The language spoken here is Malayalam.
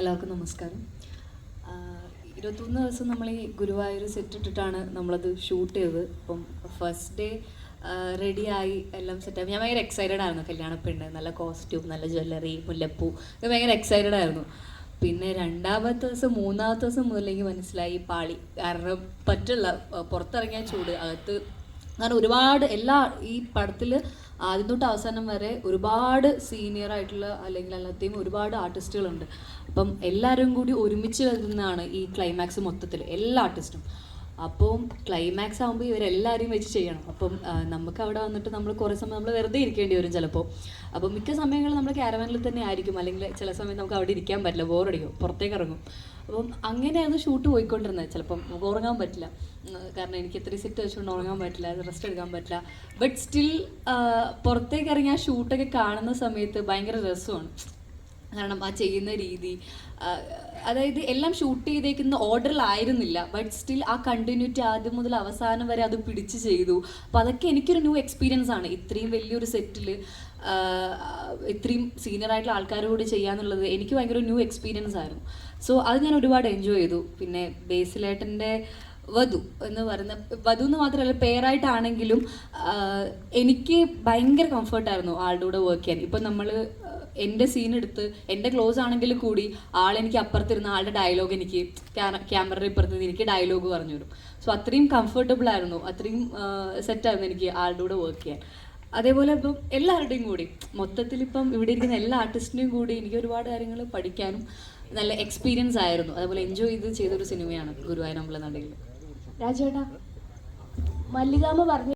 എല്ലാവർക്കും നമസ്കാരം. ഇരുപത്തൊന്ന് ദിവസം നമ്മൾ ഈ ഗുരുവായൂർ സെറ്റ് ഇട്ടിട്ടാണ് നമ്മളത് ഷൂട്ട് ചെയ്തത്. അപ്പം ഫസ്റ്റ് ഡേ റെഡിയായി എല്ലാം സെറ്റ് സെറ്റായി ഞാൻ ഭയങ്കര എക്സൈറ്റഡ് ആയിരുന്നു. കല്യാണപ്പെണ്ണ് നല്ല കോസ്റ്റ്യൂം നല്ല ജ്വല്ലറി മുല്ലപ്പൂ. ഇത് ഭയങ്കര എക്സൈറ്റഡ് ആയിരുന്നു. പിന്നെ രണ്ടാമത്തെ ദിവസം മൂന്നാമത്തെ ദിവസം മുതലേക്ക് മനസ്സിലായി പാളി. കാരണം പറ്റുള്ള പുറത്തിറങ്ങിയാൽ പുറത്തിറങ്ങിയ ചൂട്. അകത്ത് കാരണം ഒരുപാട് എല്ലാ ഈ പടത്തിൽ ആദ്യം തൊട്ട് അവസാനം വരെ ഒരുപാട് സീനിയർ ആയിട്ടുള്ള അല്ലെങ്കിൽ അല്ലാത്തയും ഒരുപാട് ആർട്ടിസ്റ്റുകളുണ്ട് അപ്പം എല്ലാവരും കൂടി ഒരുമിച്ച് വരുന്നതാണ് ഈ ക്ലൈമാക്സ് മൊത്തത്തിൽ. എല്ലാ ആർട്ടിസ്റ്റും അപ്പം ക്ലൈമാക്സ് ആകുമ്പോൾ ഇവരെല്ലാവരെയും വെച്ച് ചെയ്യണം. അപ്പം നമുക്ക് അവിടെ വന്നിട്ട് നമ്മൾ കുറേ സമയം നമ്മൾ വെറുതെ ഇരിക്കേണ്ടി വരും ചിലപ്പോൾ അപ്പം മിക്ക സമയങ്ങളിൽ നമ്മൾ ക്യാരവാനിൽ തന്നെ ആയിരിക്കും. അല്ലെങ്കിൽ ചില സമയം നമുക്ക് അവിടെ ഇരിക്കാൻ പറ്റില്ല. ബോറടിക്കും പുറത്തേക്ക് ഇറങ്ങും. അപ്പം അങ്ങനെയാണ് ഷൂട്ട് പോയിക്കൊണ്ടിരുന്നത്. ചിലപ്പം നമുക്ക് ഉറങ്ങാൻ പറ്റില്ല. കാരണം എനിക്ക് ഇത്രയും സെറ്റ് വെച്ചുകൊണ്ട് ഉറങ്ങാൻ പറ്റില്ല. റെസ്റ്റ് എടുക്കാൻ പറ്റില്ല. ബട്ട് സ്റ്റിൽ പുറത്തേക്ക് ഇറങ്ങി ആ ഷൂട്ടൊക്കെ കാണുന്ന സമയത്ത് ഭയങ്കര രസമാണ്. കാരണം ആ ചെയ്യുന്ന രീതി. അതായത് എല്ലാം ഷൂട്ട് ചെയ്തേക്കുന്ന ഓർഡറിലായിരുന്നില്ല ബട്ട് സ്റ്റിൽ ആ കണ്ടിന്യൂറ്റി ആദ്യം മുതൽ അവസാനം വരെ അത് പിടിച്ച് ചെയ്തു. അപ്പോൾ അതൊക്കെ എനിക്കൊരു ന്യൂ എക്സ്പീരിയൻസ് ആണ്. ഇത്രയും വലിയൊരു സെറ്റിൽ ഇത്രയും സീനിയർ ആയിട്ടുള്ള ആൾക്കാരോട് ചെയ്യാന്നുള്ളത് എനിക്ക് ഭയങ്കര ന്യൂ എക്സ്പീരിയൻസ് ആയിരുന്നു. സോ അത് ഞാൻ ഒരുപാട് എൻജോയ് ചെയ്തു. പിന്നെ ബേസിലേട്ടന്റെ വധു എന്ന് പറയുന്ന വധു എന്ന് മാത്രമല്ല പേരായിട്ടാണെങ്കിലും എനിക്ക് ഭയങ്കര കംഫർട്ടായിരുന്നു ആളുടെ കൂടെ വർക്ക് ചെയ്യാൻ. ഇപ്പം നമ്മൾ എന്റെ സീൻ എടുത്ത് എന്റെ ക്ലോസ് ആണെങ്കിൽ കൂടി ആൾ ആളെനിക്ക് അപ്പുറത്തിരുന്ന ആളുടെ ഡയലോഗ് എനിക്ക് ക്യാമറയുടെ ഇപ്പുറത്ത് എനിക്ക് ഡയലോഗ് പറഞ്ഞു തരും. സോ അത്രയും കംഫർട്ടബിൾ ആയിരുന്നു. അത്രയും സെറ്റായിരുന്നു എനിക്ക് ആളുടെ കൂടെ വർക്ക് ചെയ്യാൻ. അതേപോലെ ഇപ്പം എല്ലാവരുടെയും കൂടി. മൊത്തത്തിൽ ഇപ്പം ഇവിടെ ഇരിക്കുന്ന എല്ലാ ആർട്ടിസ്റ്റിന്റെയും കൂടി എനിക്ക് ഒരുപാട് കാര്യങ്ങൾ പഠിക്കാനും നല്ല എക്സ്പീരിയൻസ് ആയിരുന്നു. അതേപോലെ എൻജോയ് ചെയ്ത് ചെയ്തൊരു സിനിമയാണ് ഗുരുവായൂരമ്പലം നടയിൽ രാജേട്ടാ മല്ലികാമ്മ പറഞ്ഞു